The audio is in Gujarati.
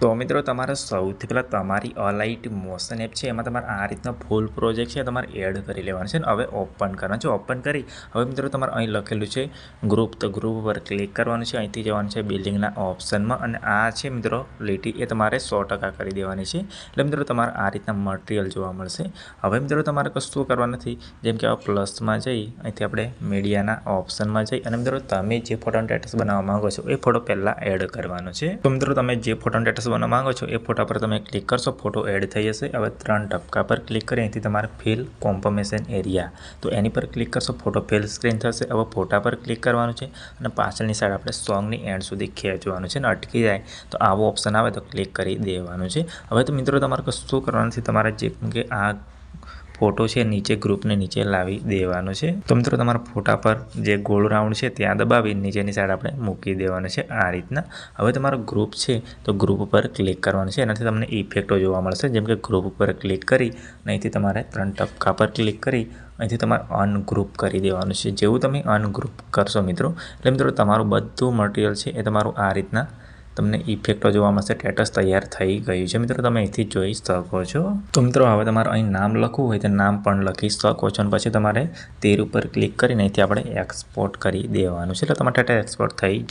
તો મિત્રો, તમારે સૌથી પહેલાં તમારી અલાઇટ મોશન એપ છે, એમાં તમારે આ રીતના ફૂલ પ્રોજેક્ટ છે, તમારે એડ કરી લેવાનું છે ને હવે ઓપન કરવાનું છે. ઓપન કરી, હવે મિત્રો, તમારે અહીં લખેલું છે ગ્રુપ તો ગ્રુપ પર ક્લિક કરવાનું છે, અહીંથી જવાનું છે બિલ્ડિંગના ઓપ્શનમાં અને આ છે મિત્રો, લીટી, એ તમારે સો કરી દેવાની છે. એટલે મિત્રો, તમારે આ રીતના મટીરિયલ જોવા મળશે. હવે મિત્રો, તમારે કશું કરવાનું નથી. જેમ કે આ પ્લસમાં જઈ, અહીંથી આપણે મીડિયાના ઓપ્શનમાં જઈ. અને મિત્રો, તમે જે ફોટોન સ્ટેટસ બનાવવા માંગો છો, એ ફોટો પહેલાં એડ કરવાનો છે. તો મિત્રો, તમે જે ફોટોનું સ્ટેટસ બનાવવા માંગો છો, એ ફોટા પર તમે ક્લિક કરશો, ફોટો એડ થઈ જશે. હવે ત્રણ ટપકા પર ક્લિક કરી અહીંથી તમારે ફિલ કોમ્પોમેશન એરિયા તો એની પર ક્લિક કરશો, ફોટો ફિલ સ્ક્રીન થશે. હવે ફોટા પર ક્લિક કરવાનું છે અને પાછળની સાઈડ આપણે સોંગની એન્ડ સુધી ખેંચવાનું છે અને અટકી જાય. તો આવો ઓપ્શન આવે તો ક્લિક કરી દેવાનું છે. હવે તો મિત્રો તમારે કશું કરવાનું નથી. તમારે જે કે આ ફોટો છે, નીચે ગ્રુપને નીચે લાવી દેવાનો છે. તો મિત્રો, તમારા ફોટા પર જે ગોળ રાઉન્ડ છે, ત્યાં દબાવી, નીચેની સાઈડ આપણે મૂકી દેવાનું છે આ રીતના. હવે તમારો ગ્રુપ છે, તો ગ્રુપ પર ક્લિક કરવાનું છે. એનાથી તમને ઇફેક્ટો જોવા મળશે. જેમ કે ગ્રુપ પર ક્લિક કરી અહીંથી તમારે ત્રણ ટપકા પર ક્લિક કરી, અહીંથી તમારે અનગ્રુપ કરી દેવાનું છે. જેવું તમે અનગ્રુપ કરશો મિત્રો, એટલે મિત્રો, તમારું બધું મટીરિયલ છે, એ તમારું આ રીતના તમને ઇફેક્ટો જોવા મળશે સ્ટેટસ તૈયાર થઈ ગયું છે. મિત્રો, તમે અહીંથી જોઈ શકો છો. તો મિત્રો, હવે તમારે અહીં નામ લખવું હોય તો નામ પણ લખી શકો છો અને પછી તમારે તેર ઉપર ક્લિક કરીને અહીંથી આપણે એક્સપોર્ટ કરી દેવાનું છે. એટલે તમારે ટેટા એક્સપોર્ટ થઈ જશે